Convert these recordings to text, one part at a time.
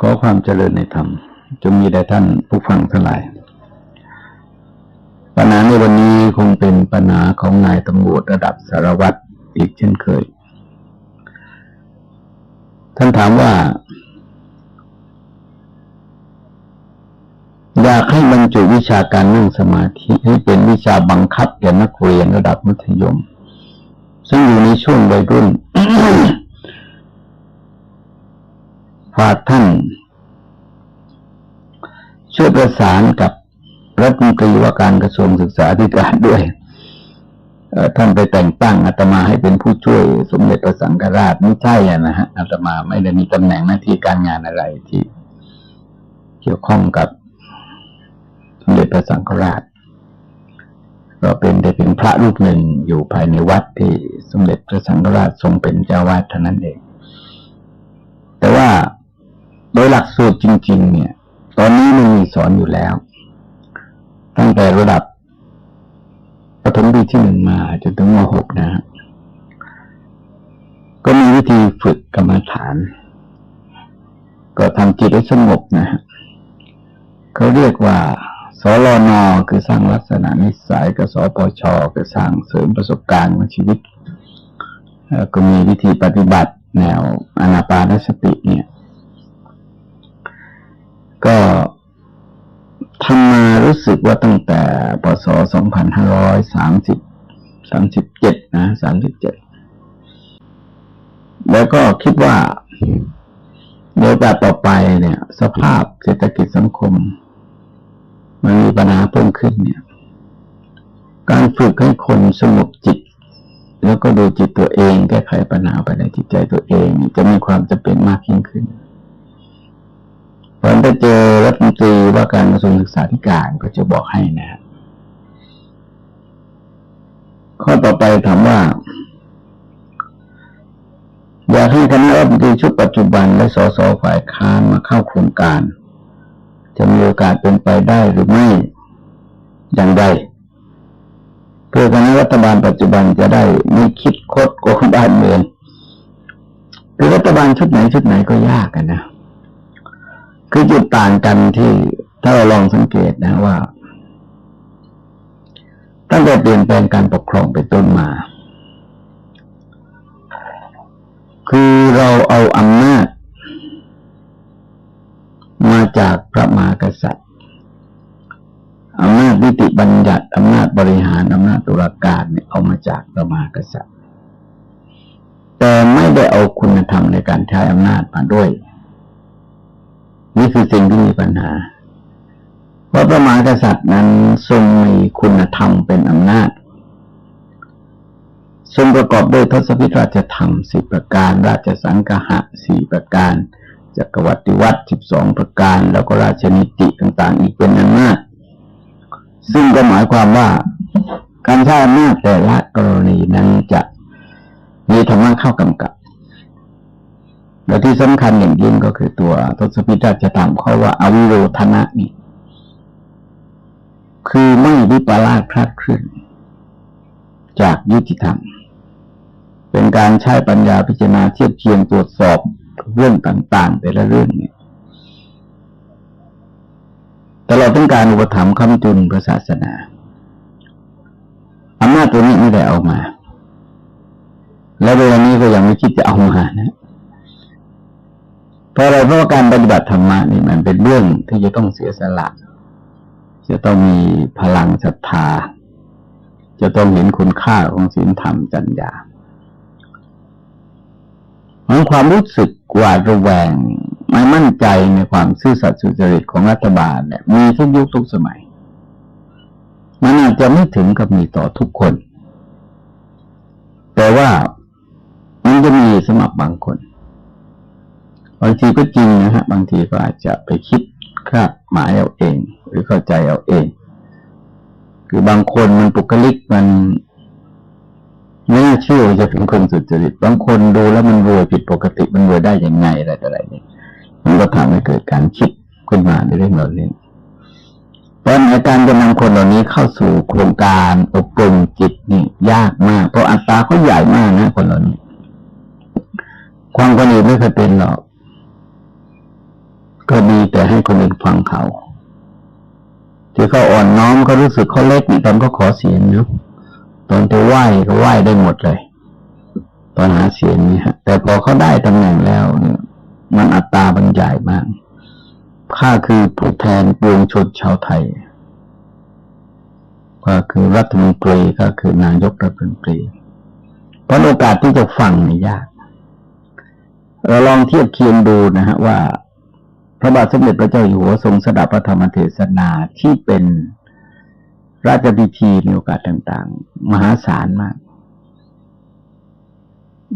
ขอความเจริญในธรรมจงมีแด่ท่านผู้ฟังทั้งหลาย ปัญหาในวันนี้คงเป็นปัญหาของนายตำรวจระดับสารวัตรอีกเช่นเคย ท่านถามว่า อยากให้บรรจุวิชาการนั่งสมาธิให้เป็นวิชาบังคับแก่นักเรียนระดับมัธยม ซึ่งอยู่ในช่วงวัยรุ่น ฝากท่านช่วยประสานกับรัฐมนตรีว่าการกระทรวงศึกษาธิการด้วยท่านไปแต่งตั้งอาตมาให้เป็นผู้ช่วยสมเด็จพระสังฆราชไม่ใช่อะนะฮะอาตมาไม่ได้มีตำแหน่งหน้าที่การงานอะไรที่เกี่ยวข้องกับสมเด็จพระสังฆราช ก็เป็นได้เป็นพระรูปหนึ่งอยู่ภายในวัดที่สมเด็จพระสังฆราชทรงเป็นเจ้าวาดเท่านั้นเอง แต่ว่า โดยหลักสูตรจริง ๆ เนี่ย ตอนนี้มันมีสอนอยู่แล้ว ตั้งแต่ระดับปฐมปีที่หนึ่งมาจนถึงมหกนะ ก็มีวิธีฝึกกรรมฐาน ก็ทำจิตให้สงบนะฮะเขาเรียกว่าสลนคือสร้างลักษณะนิสัยกับสปชคือสร้างเสริมประสบการณ์ของชีวิตก็มีวิธีปฏิบัติแนวอนาปานสติเนี่ย ก็ทำมารู้สึกว่าตั้งแต่ปศ2530 37นะ37แล้วก็คิดว่าในโอกาสต่อไปเนี่ย สภาพเศรษฐกิจสังคม มันมีปัญหาเพิ่มขึ้นเนี่ย การฝึกให้คนสงบจิต แล้วก็ดูจิตตัวเองแก้ไขปัญหาไปในจิตใจตัวเอง จะมีความจำเป็นมากยิ่งขึ้น พอไปเจอรัฐมนตรีว่าการกระทรวงศึกษาธิการก็จะบอกให้นะข้อต่อไปถามว่า อยากให้คณะรัฐมนตรีชุดปัจจุบันและสสฝ่ายค้านมาเข้าโครงการ จะมีโอกาสเป็นไปได้หรือไม่อย่างไรเพื่อคณะรัฐบาลปัจจุบันจะได้ไม่คิดคดโกงบ้านเมืองคือรัฐบาลชุดไหนชุดไหนก็ยากกันนะ คือจุดต่างกันที่ถ้าเราลองสังเกตนะว่า ตั้งแต่เปลี่ยนแปลงการปกครองไปต้นมา คือเราเอาอำนาจมาจากพระมหากษัตริย์อำนาจนิติบัญญัติอำนาจบริหารอำนาจตุลาการเนี่ยเอามาจากพระมหากษัตริย์ แต่ไม่ได้เอาคุณธรรมในการใช้อำนาจมาด้วย นี่คือสิ่งที่มีปัญหา เพราะพระมหากษัตริย์นั้นทรงมีคุณธรรมเป็นอำนาจ ทรงประกอบด้วยทศพิธราชธรรมสิบประการ ราชสังกหะสี่ประการจักรวัติวัตสิบสองประการ แล้วก็ราชนิติต่าง ๆ อีกเป็นอันากซึ่งก็หมายความว่าการใช้อำนาจแต่ละกรณีนั้นจะมีธรรมะเข้ากำกับ และที่สำคัญอย่างยิ่งก็คือตัวทศพิธาจะถามเขาว่าอวิโรธนะนี่ คือไม่วิปลาสคลาดเคลื่อนจากยุติธรรม เป็นการใช้ปัญญาพิจารณาเทียบเทียงตรวจสอบเรื่องต่าง ๆ แต่ละเรื่องเนี่ยต่เราต้งการอุปถัมภ์คำจุนพระศาสนาอำนาจตัวนี้ไม่ได้เอามา และเวลานี้ก็ยังไม่คิดจะเอามานะ เพราะอะไรเพราะว่าการปฏิบัติธรรมะนี่มันเป็นเรื่องที่จะต้องเสียสละ จะต้องมีพลังศรัทธา จะต้องเห็นคุณค่าของศีลธรรมจัญญามันความรู้สึกหวาดระแวงไม่มั่นใจในความซื่อสัตย์สุจริตของรัฐบาลเนี่ยมีทุกยุคทุกสมัย มันอาจจะไม่ถึงกับมีต่อทุกคน แต่ว่ามันจะมีสมับบางคน บางทีก็จริงนะฮะ บางทีก็อาจจะไปคิดคาดหมายเอาเอง หรือเข้าใจเอาเอง คือบางคนมันปุกลิกมันไม่น่าเชื่อจะเป็นคนสุจริตบางคนดูแล้วมันรวยผิดปกติมันรวยได้ยังไงอะไรต่ออะไรเนี่ยมันก็ทำให้เกิดการคิดขึ้นมาในเรื่องเหล่านี้เพราะในการจะนำคนเหล่านี้เข้าสู่โครงการอบรมจิตนี่ยากมาก เพราะอัตราเขาใหญ่มากนะคนเหล่านี้ ความคนอื่นไม่เคยเป็นหรอก ก็ดีแต่ให้คนอื่นฟังเขาที่เขาอ่อนน้อมเขารู้สึกเขาเล็กนี่ตอนก็ขอเสียงนะตอนจะไหว้ก็ไหว้ได้หมดเลย ตอนหาเสียงนี่ฮะ แต่พอเขาได้ตำแหน่งแล้วเนี่ยมันอัตตาบรรยายมากข้าคือผู้แทนปวงชนชาวไทยก็คือรัฐมนตรีก็คือนายกรัฐมนตรีเพราะโอกาสที่จะฟังนี่ยากเราลองเทียบเคียงดูนะฮะว่า ระบาทสมเด็จพระเจ้าอยู่หัวทรงสดับพระธรรมเทศนาที่เป็นราชพิธีในโอกาสต่างๆ มหาศาลมาก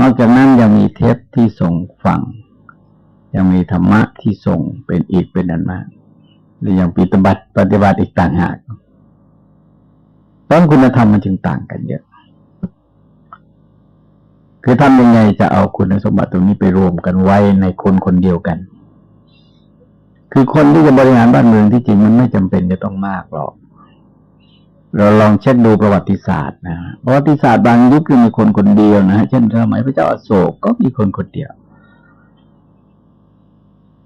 นอกจากนั้นยังมีเทปที่ส่งฟัง ยังมีธรรมะที่ส่งเป็นอีกเป็นอันมากหรือยังปฏิบัติปฏิบัติอีกต่างหากต้นคุณธรรมมันจึงต่างกันเยอะ คือทำยังไงจะเอาคุณสมบัติตรงนี้ไปรวมกันไว้ในคนคนเดียวกัน คือคนที่จะบริหารบ้านเมืองที่จริงมันไม่จำเป็นจะต้องมากหรอก เราลองเช็คดูประวัติศาสตร์นะประวัติศาสตร์บางยุคก็มีคนคนเดียวนะ เช่นสมัยพระเจ้าอโศกก็มีคนคนเดียว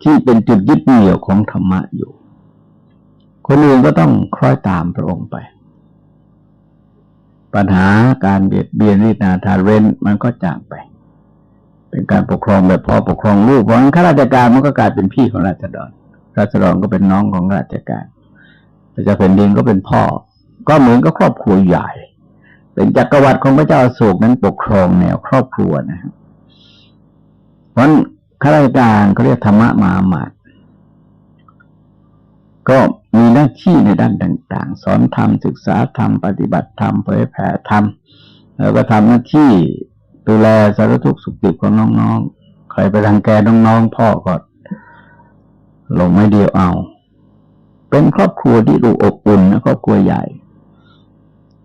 ที่เป็นจุดยึดเหนี่ยวของธรรมะอยู่ คนอื่นก็ต้องคล้อยตามพระองค์ไป ปัญหาการเบียดเบียนรินาทาเรนมันก็จางไปเป็นการปกครองแบบพ่อปกครองลูกเพราะงั้นข้าราชการมันก็กลายเป็นพี่ของราษฎร ราษฎรก็เป็นน้องของราชการพระเจ้าแผ่นดินก็เป็นพ่อ ก็เหมือนกับครอบครัวใหญ่ เป็นจักรวรรดิของพระเจ้าอโศกนั้นปกครองแนวครอบครัวนะครับเพราะข้าราชการเขาเรียกธรรมะมาหมาดก็มีหน้าที่ในด้านต่าง ๆ สอนธรรมศึกษาธรรมปฏิบัติธรรมเผยแผ่ธรรมแล้วก็ทำหน้าที่ดูแลสารทุกข์สุขดิบของน้องๆ ใครไปรังแกน้องๆ พ่อก็ ลงไม่เดียวเอา เป็นครอบครัวที่ดูอบอุ่นนะครอบครัวใหญ่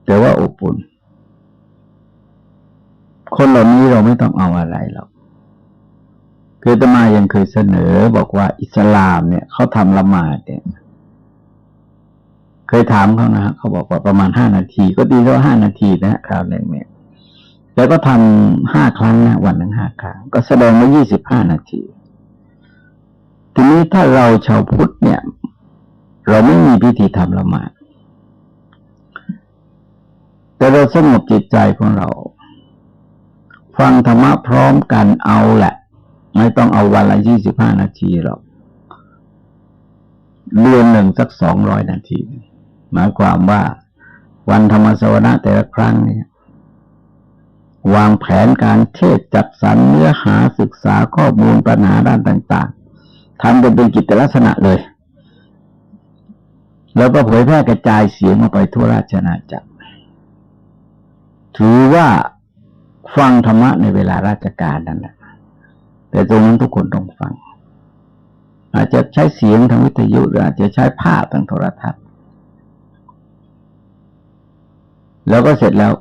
แต่ว่าอบอุ่น คนเหล่านี้เราไม่ต้องเอาอะไรหรอกคือตมายังเคยเสนอบอกว่าอิสลามเนี่ยเขาทำละหมาดเนี่ย เคยถามเขานะเขาบอกว่าประมาณห้านาที ก็ดีแล้วห้านาทีนะคราวหนึ่งเนี่ยแล้วก็ทำห้าครั้งนะวันหนึ่งห้าครั้ง ก็แสดงว่ายี่สิบห้านาที ทีนี้ถ้าเราชาวพุทธเนี่ย เราไม่มีพิธีทำละหมาดแต่เราสงบจิตใจของเรา ฟังธรรมะพร้อมกันเอาแหละ ไม่ต้องเอาวันละยี่สิบห้านาทีหรอกเดือนหนึ่งสักสองร้อยนาที หมายความว่าวันธรรมสวนะแต่ละครั้งเนี่ย วางแผนการเทศจัดสรรเนื้อหาศึกษาข้อมูลปัญหาด้านต่าง ทำเป็นเป็นกิจลักษณะเลย แล้วก็เผยแพร่กระจายเสียงออกไปทั่วราชนาจักร ถือว่าฟังธรรมะในเวลาราชการนั่นแหละแต่ตรงนั้นทุกคนต้องฟัง อาจจะใช้เสียงทางวิทยุหรืออาจจะใช้ภาพทางโทรทัศน์ แล้วก็เสร็จแล้ว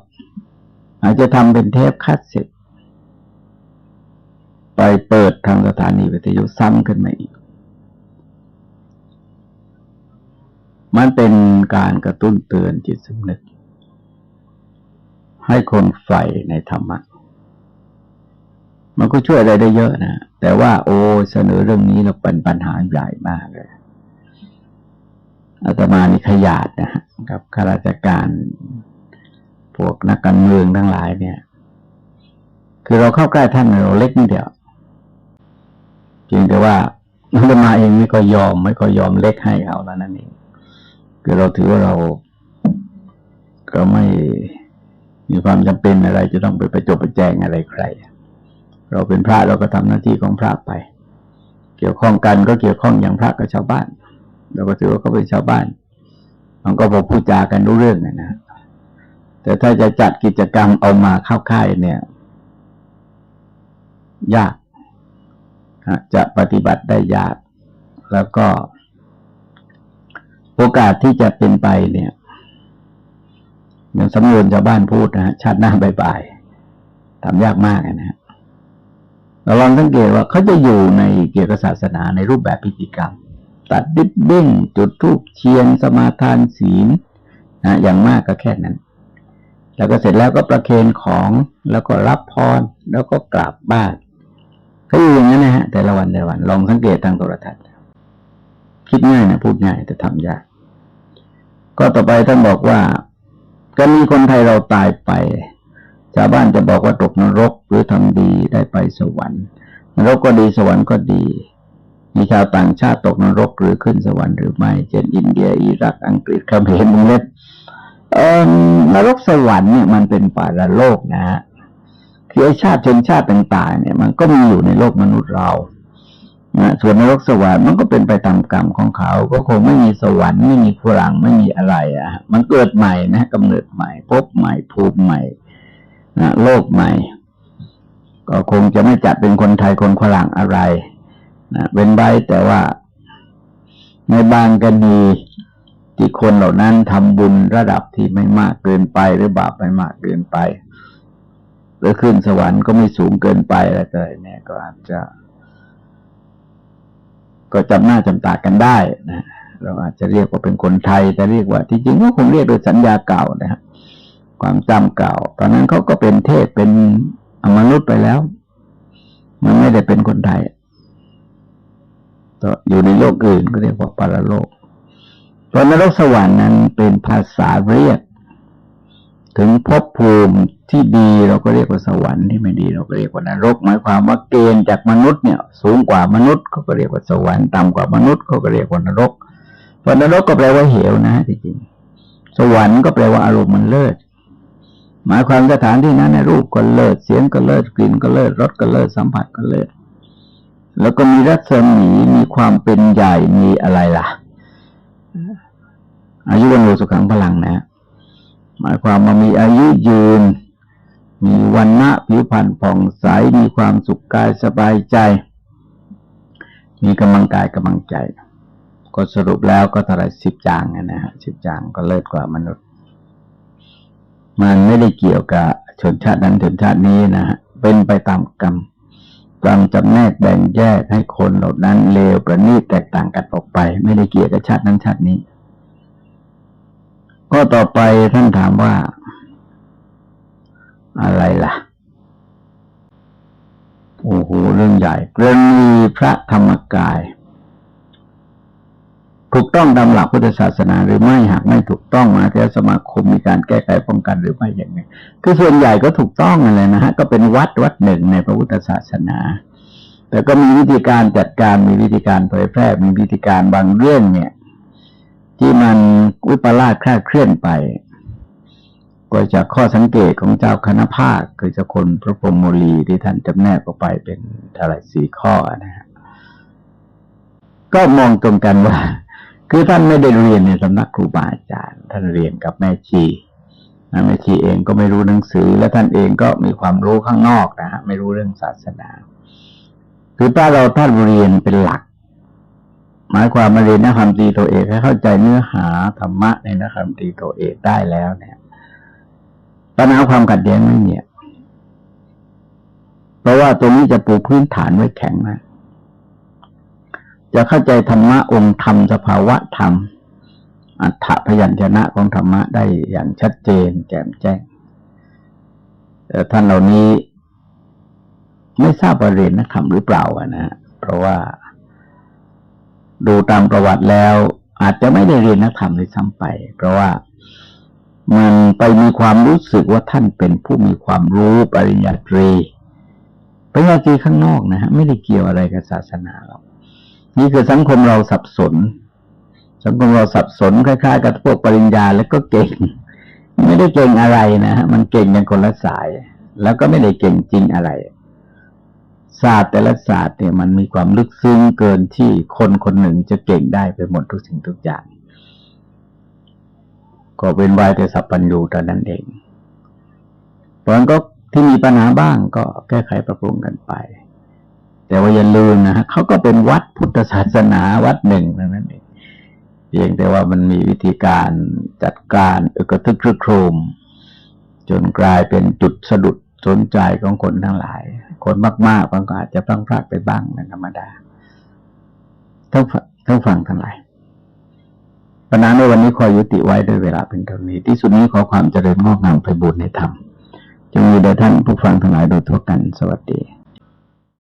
อาจจะทำเป็นเทปคัดเสร็จ ไปเปิดทางสถานีวิทยุซ้ำขึ้นมาอีก มันเป็นการกระตุ้นเตือนจิตสำนึก ให้คนใฝ่ในธรรมะ มันก็ช่วยอะไรได้เยอะนะ แต่ว่าโอ้เสนอเรื่องนี้เราเป็นปัญหาใหญ่มากเลยอาตมานี่ขยาดนะกับข้าราชการพวกนักการเมืองทั้งหลายเนี่ย คือเราเข้าใกล้ท่านเราเล็กนิดเดียว จริงแต่ว่านักมาเองไม่ก็ยอม ไม่ก็ยอมเล็กให้เขาแล้วนั่นเองคือเราถือว่าเรา ก็ไม่มีความจำเป็นอะไร จะต้องไปประจบประแจงอะไรใคร เราเป็นพระเราก็ทำหน้าที่ของพระไป เกี่ยวข้องกันก็เกี่ยวข้องอย่างพระกับชาวบ้าน เราก็ถือว่าเขาเป็นชาวบ้าน มันก็พอพูดจากันรู้เรื่องนะแต่ถ้าจะจัดกิจกรรมเอามาเข้าค่ายเนี่ย ยาก จะปฏิบัติได้ยาก แล้วก็ โอกาสที่จะเป็นไปเนี่ยอย่างสำนวนชาวบ้านพูดนะชาติหน้าบายๆทำยากมากนะฮะเราลองสังเกตว่าเขาจะอยู่ในเกี่ยวกับศาสนาในรูปแบบพิธีกรรม ตัดดิบเบ้งจุดทูบเชียนสมาทานศีลนะอย่างมากก็แค่นั้น แล้วก็เสร็จแล้วก็ประเคนของแล้วก็รับพรแล้วก็กลับบ้าน ก็อยู่อย่างนั้นนะฮะแต่ละวันแต่ละวัน ลองสังเกตทางโทรทัศน์คิดง่ายนะพูดง่ายแต่ทำยาก ก็ต่อไปท่านบอกว่าก็มีคนไทยเราตายไปชาวบ้านจะบอกว่าตกนรกหรือทำดีได้ไปสวรรค์นรกก็ดีสวรรค์ก็ดี มีชาวต่างชาติตกนรกหรือขึ้นสวรรค์หรือไม่เช่นอินเดียอิรักอังกฤษเขมรมุงเล็บเออนรกสวรรค์เนี่ยมันเป็นป่าละโลกนะฮะ คือไอชาติชนชาติต่างๆเนี่ย มันก็มีอยู่ในโลกมนุษย์เรานะส่วนนรกสวรรค์มันก็เป็นไปตามกรรมของเขา ก็คงไม่มีสวรรค์ไม่มีพลังไม่มีอะไร อะ มันเกิดใหม่นะกำเนิดใหม่ พบใหม่ภูมิใหม่นะโลกใหม่ ก็คงจะไม่จัดเป็นคนไทยคนฝรั่งอะไรนะเป็นใบแต่ว่าในบางกรณีที่คนเหล่านั้นทำบุญระดับที่ไม่มากเกินไปหรือบาปไม่มากเกินไป หรือขึ้นสวรรค์ก็ไม่สูงเกินไปอะไรต่อเนี่ยก็อาจจะ ก็จำหน้าจำตากันได้นะเราอาจจะเรียกว่าเป็นคนไทยแต่เรียกว่าที่จริงก็คงเรียกโดยสัญญาเก่านะครับความจำเก่า ตอนนั้นเขาก็เป็นเทพเป็นอมนุษย์ไปแล้ว มันไม่ได้เป็นคนไทยต่ออยู่ในโลกอื่นก็เรียกว่าปรโลกตอนนรกสวรรค์นั้นเป็นภาษาเรียก ถึงภพภูมิที่ดีเราก็เรียกว่าสวรรค์ที่ไม่ดีเราก็เรียกว่านรก หมายความว่าเกณฑ์จากมนุษย์เนี่ย สูงกว่ามนุษย์เขาก็เรียกว่าสวรรค์ต่ำกว่ามนุษย์เขาก็เรียกว่านรกเพราะนรกก็แปลว่าเหวนะจริงสวรรค์ก็แปลว่าอารมณ์มันเลิศหมายความสถานที่นั้นในรูปก็เลิศเสียงก็เลิศกลิ่นก็เลิศรสก็เลิศสัมผัสก็เลิศแล้วก็มีรัศมีมีความเป็นใหญ่มีอะไรล่ะ อายุวันโลสุขังพลังนะ หมายความว่ามีอายุยืน มีวันณะผิวพรรณผ่องใสมีความสุขกายสบายใจ มีกำลังกายกำลังใจ ก็สรุปแล้วก็เท่าไรสิบจางนะฮะสิบจางก็เลิศกว่ามนุษย์ มันไม่ได้เกี่ยวกับชนชาตินั้นชนชาตินี้นะฮะเป็นไปตามกรรมกรรมจำแนกแบ่งแยกให้คนเหล่านั้นเลวประณีตแตกต่างกันออกไป ไม่ได้เกี่ยวกับชาตินั้นชาตินี้ ก็ต่อไปท่านถามว่า อะไรล่ะ โอ้โหเรื่องใหญ่กรณีพระธรรมกาย ถูกต้องตามหลักพุทธศาสนาหรือไม่หากไม่ถูกต้องมาแค่สมาคมมีการแก้ไขป้องกันหรือไม่อย่างนี้คือส่วนใหญ่ก็ถูกต้องอะไรนะฮะก็เป็นวัดวัดหนึ่งในพระพุทธศาสนาแต่ก็มีวิธีการจัดการมีวิธีการเผยแพร่มีวิธีการบางเรื่องเนี่ย ที่มันวิปลาสคลาดเคลื่อนไป ก็จากข้อสังเกตของเจ้าคณะภาคคือเจ้าคนพระพรหมโมลีที่ท่านจำแนกออกไปเป็นท่าไหร่สี่ข้อนะฮะก็มองตรงกันว่า คือท่านไม่ได้เรียนในสำนักครูบาอาจารย์ ท่านเรียนกับแม่ชีแม่ชีเองก็ไม่รู้หนังสือ และท่านเองก็มีความรู้ข้างนอกนะฮะไม่รู้เรื่องศาสนา คือถ้าเราท่านเรียนเป็นหลัก หมายความมาเรียนนักธรรมตรีตัวเอกให้เข้าใจเนื้อหาธรรมะในนักธรรมตรีตัวเอกได้แล้วเนี่ยปัญหาความขัดแย้งไม่มีเพราะว่าตรงนี้จะปูพื้นฐานไว้แข็งนะจะเข้าใจธรรมะองค์ธรรมสภาวะธรรม อัฏฐพยัญชนะของธรรมะได้อย่างชัดเจน แจ่มแจ้งแต่ท่านเหล่านี้ ไม่ทราบว่าเรียนนักธรรมหรือเปล่าอะนะเพราะว่า ดูตามประวัติแล้ว อาจจะไม่ได้เรียนนักธรรมเลยซ้ำไป เพราะว่ามันไปมีความรู้สึกว่าท่านเป็นผู้มีความรู้ปริญญาตรีปริญญาตรีข้างนอกนะฮะไม่ได้เกี่ยวอะไรกับศาสนาหรอกนี่คือสังคมเราสับสน สังคมเราสับสนคล้ายๆ กับพวกปริญญาแล้วก็เก่ง ไม่ได้เก่งอะไรนะฮะมันเก่งกันคนละสาย แล้วก็ไม่ได้เก่งจริงอะไร ศาสตร์แต่ละศาสตร์เนี่ยมันมีความลึกซึ้งเกินที่คนคนหนึ่งจะเก่งได้ไปหมดทุกสิ่งทุกอย่าง ก็เป็นไว้แต่สัพพัญญูแต่นั้นเองเพราะนั้นก็ที่มีปัญหาบ้างก็แก้ไขปรับปรุงกันไป แต่ว่าอย่าลืมนะฮะเขาก็เป็นวัดพุทธศาสนาวัดหนึ่งนั้นเองเพียงแต่ว่ามันมีวิธีการจัดการอึกระทึกครึกโครม จนกลายเป็นจุดสะดุด สนใจของคนทั้งหลาย คนมากๆบางก็อาจจะพลังพลาดไปบ้างเป็นธรรมดาต้องต้องฟังทั้งหลายปัญหาในวันนี้ขอยุติไว้ด้วยเวลาเป็นเท่านี้ ที่สุดนี้ขอความเจริญงอกงามไปบุญในธรรมจงมีแด่ท่านผู้ฟังทั้งหลายโดยทั่วกันสวัสดี